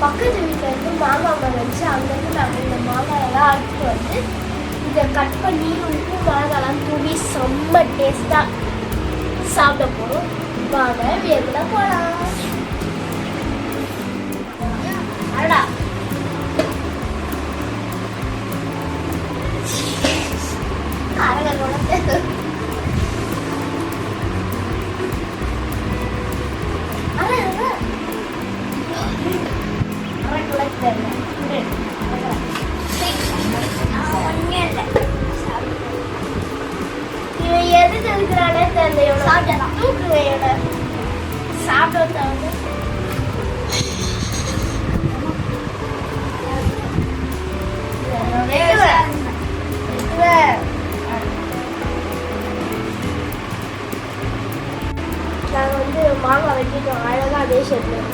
பக்கத்து வீட்டில் இருந்து மாங்காய் மரம் வச்சு அங்கேருந்து நாங்கள் இந்த மாங்காயெல்லாம் அறுத்து வந்து இதை கட் பண்ணி உப்பு மிளகாலாம் தூவி செம்ம டேஸ்ட்டாக சாப்பிட போகிறோம் வாங்க வேகுல போகலாம் சாப்பிட தவிர நாங்கள் வந்து மாங்காய் வெட்டிட்டோம். அழகாக அதே ஷேப்பில்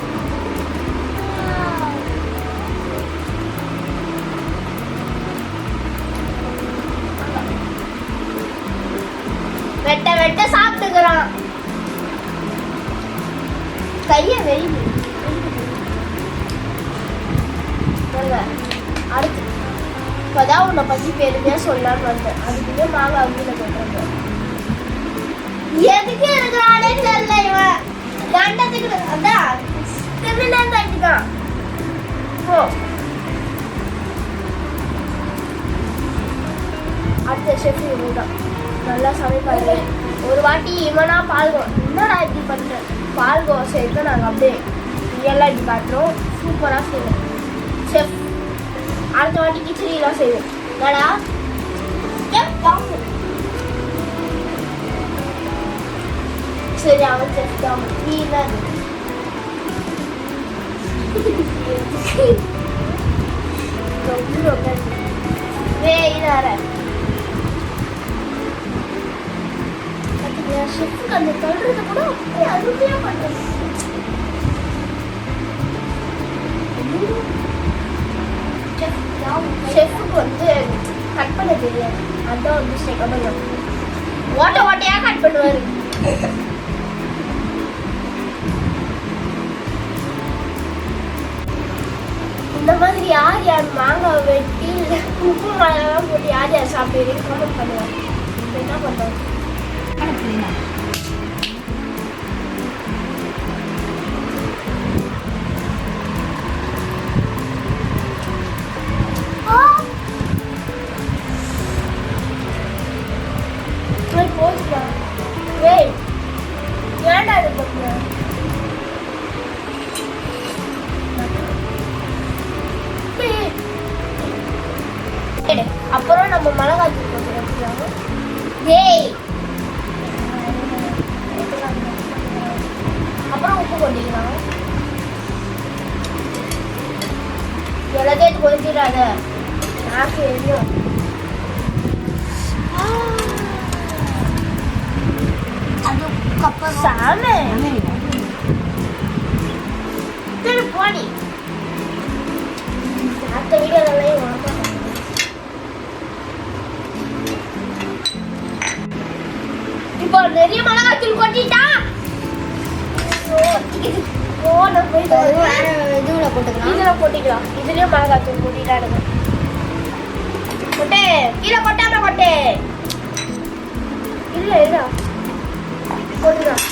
கையை வெளி அடுத்து. இப்போதான் உன்னை பற்றி பெருமையாக சொல்லலாம்னு வந்தேன். அதுக்குள்ளே மாவு வீட்டில் போட்டுருந்தேன். எதுக்கு இருக்கிறானே தெரியல இவன் தண்டத்துக்கு அதான் கிரிமினல் தண்டிக்கான் போ. அடுத்த ஷெஃப் இவன் தான் நல்லா சமைப்பாரு ஒரு வாட்டி இவனா பாருங்க என்னடா இப்படி பண்ணுறேன் பால்கோ சேர்த்து நாங்கள் அப்படியே ரியலாக இப்படி காட்டுறோம் சூப்பராக செய்வோம். செஃப் அடுத்த வாட்டி கிச்சடிலாம் செய்வோம். என்னடா? செஃப் சரி அவன் செஃப் தான். நீ தான். ரொம்ப ரொம்ப வேற. ஷெஃப்க்கு அந்த தொடுறது கூட அப்படியே அருமையாக பண்ணுறது ஷெஃப்க்கு வந்து கட் பண்ண தெரியாது அதான் வந்து ஸ்டெக் ஓட்ட ஓட்டையாக கட் பண்ணுவார் இந்த மாதிரி யார் யார் மாங்காய் வெட்டி உப்பு மிளகாலாம் போட்டு யார் யார் சாப்பிடுறீங்க கமெண்ட் பண்ணுவாங்க என்ன பண்ணுவாங்க Foi coisa, velho. அப்புறம் எல்லாத்தையும் கொதிச்சிடாத நாக்கு எரியும் சாமி. திரு போடி. அடுத்த வீடியோலையும் உனக்கு இப்போ நிறைய மிளகாய் தூள் கொட்டிட்டா? இதுல போட்டுக்கலாம். இதுல போட்டிக்கலாம். இதுலயும் மிளகாய் தூள் கொட்டிட்டாடுங்க கொட்டே. கீழே கொட்டாம கொட்டே. இல்ல இல்ல. போட்டுக்கலாம்.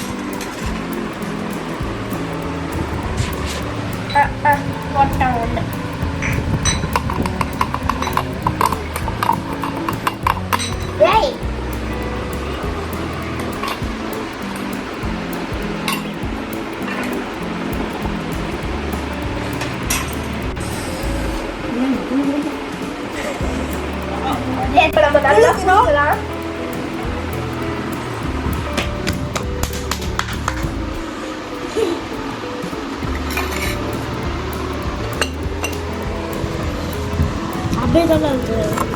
அப்படியே தானே இருக்கு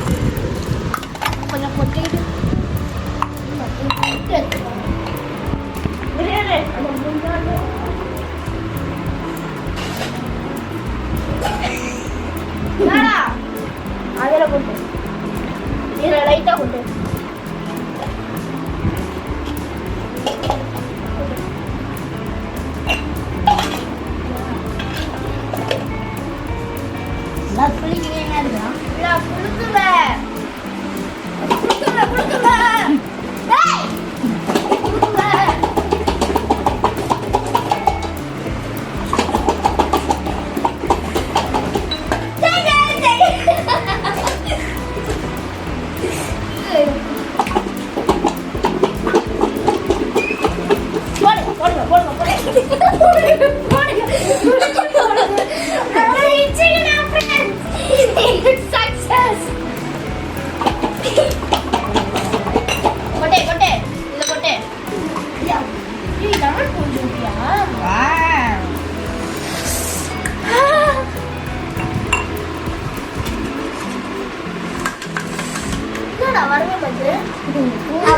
வந்து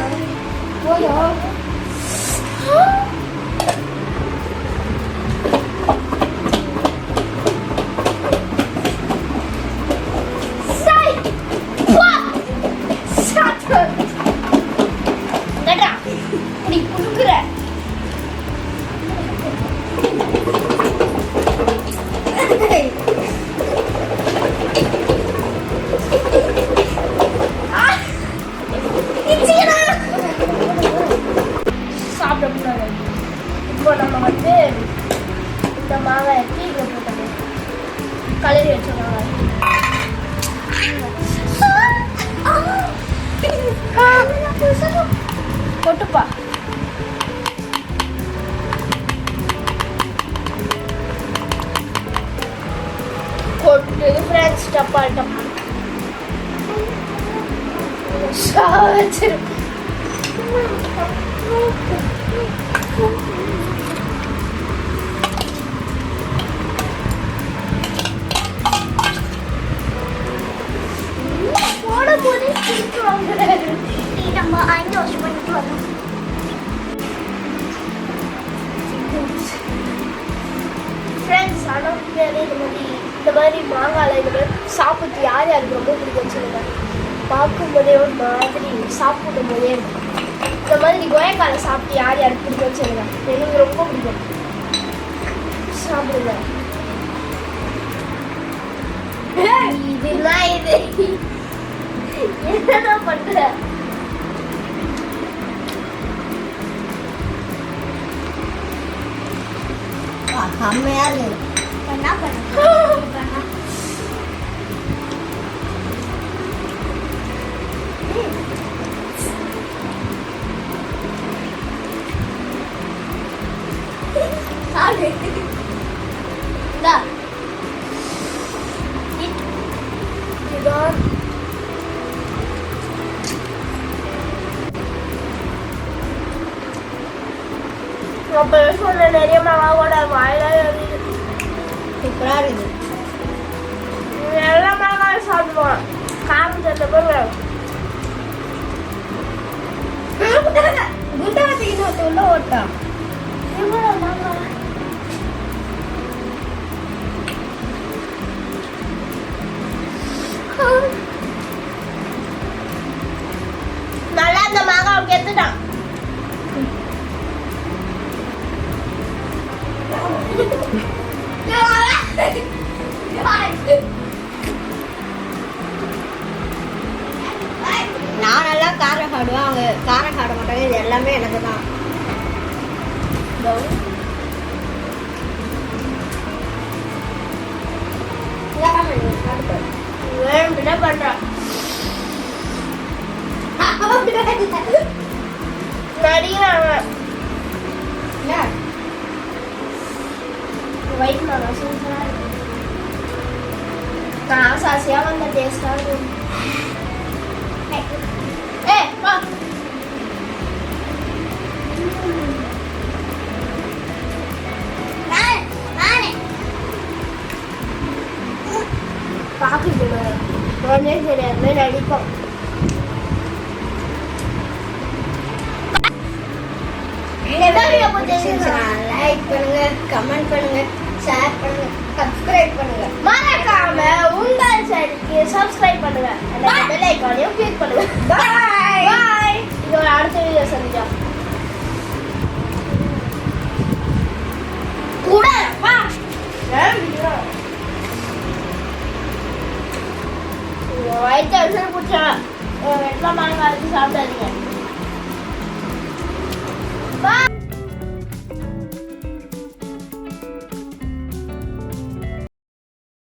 গাছটা পাল্টা সাহায্য பார்க்கும்போதே ஒரு மாதிரி சாப்பிடும் போதே இருக்கும் இந்த மாதிரி கோயக்காலை சாப்பிட்டு யார் யாருக்கு பிடிக்கும் சொல்லுங்க. எனக்கு ரொம்ப பிடிக்கும். சாப்பிடுங்க. இதுதான் இது. என்னடா பண்ற? செம்மையா இருக்கு. என்ன பண்ண சூப்பரா இருக்குது எல்லா மாங்காயும் சாப்பிடுவான் காரம் சேர்த்த பிறகு குண்டை வச்சுக்கிட்டு உள்ள ஓட்டான் வேணும்னே பண்றான் நான் ஆசாசியாக வந்த டேஸ்டாக இருக்கும் லைக் பண்ணுங்க கமெண்ட் பண்ணுங்க ஷேர் பண்ணுங்க சப்ஸ்கிரைப் பண்ணுங்க. மறக்காம உங்கள் சேனலுக்கு சப்ஸ்கிரைப் பண்ணுங்க. அந்த பெல் ஐகானையும் கிளிக் பண்ணுங்க. பாய் பாய் இதோட அடுத்த வீடியோ சந்திக்கலாம். கூட வா. வயிற்று பிடிச்சா வெட்டில மாங்காய் சாப்பிடாதீங்க.